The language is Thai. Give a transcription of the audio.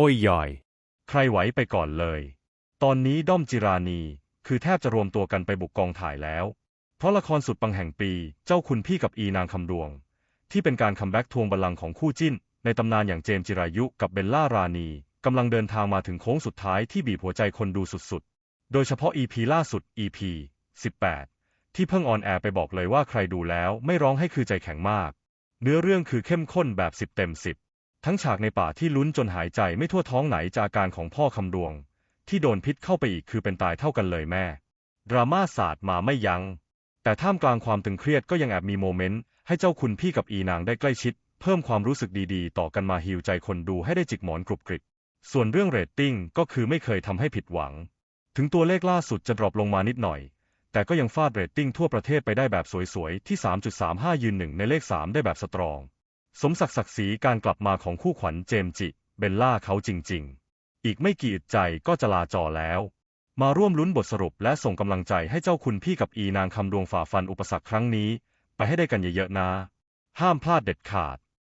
โอ้ยย่อย ใครไหวไปก่อนเลย ตอนนี้ด้อมจิรานี คือแทบจะรวมตัวกันไปบุกกองถ่ายแล้ว เพราะละครสุดปังแห่งปี เจ้าคุณพี่กับอีนางคำดวง ที่เป็นการคัมแบ็กทวงบัลลังก์ของคู่จิ้น ในตำนานอย่างเจมจิรายุกับเบลล่ารานีกำลังเดินทางมาถึงโค้งสุดท้ายที่บีบหัวใจคนดูสุดๆ โดยเฉพาะ EP ล่าสุด EP 18 ที่เพิ่งออนแอร์ไปบอกเลยว่าใครดูแล้วไม่ร้องให้คือใจแข็งมาก เนื้อเรื่องคือเข้มข้นแบบ 10 เต็ม 10 ทั้งฉากในป่าที่ลุ้นจนหายใจไม่ทั่วท้องไหนจากการของพ่อคำดวง ที่โดนพิษเข้าไปอีกคือเป็นตายเท่ากันเลยแม่ ดราม่าศาสตร์มาไม่ยัง้ง แต่ท่ามกลางความตึงเครียดก็ยังแอบมีโมเมนต์ให้เจ้าคุณพี่กับอีนางได้ใกล้ชิด เพิ่มความรู้สึกดีๆ ต่อกันมาฮิวใจคนดูให้ได้จิกหมอนกรุบกริบ ส่วนเรื่องเรตติ้งก็คือไม่เคยทำให้ผิดหวัง ถึงตัวเลขล่าสุดจะดรอปลงมานิดหน่อย แต่ก็ยังฟาดเรตติ้งทั่วประเทศไปได้แบบสวยๆที่ 3.35 ยืนหนึ่งในเลข 3 ได้แบบสตรอง สมศักดิ์ศักดิ์ศรีการกลับมาของคู่ขวัญเจมส์จิ เบลล่าเขาจริง ๆ อีกไม่กี่อึดใจก็จะลาจอแล้ว มาร่วมลุ้นบทสรุปและส่งกำลังใจให้เจ้าคุณพี่กับอีนางคำดวงฝ่าฟันอุปสรรคครั้งนี้ ไปให้ได้กันเยอะๆนะ ห้ามพลาดเด็ดขาด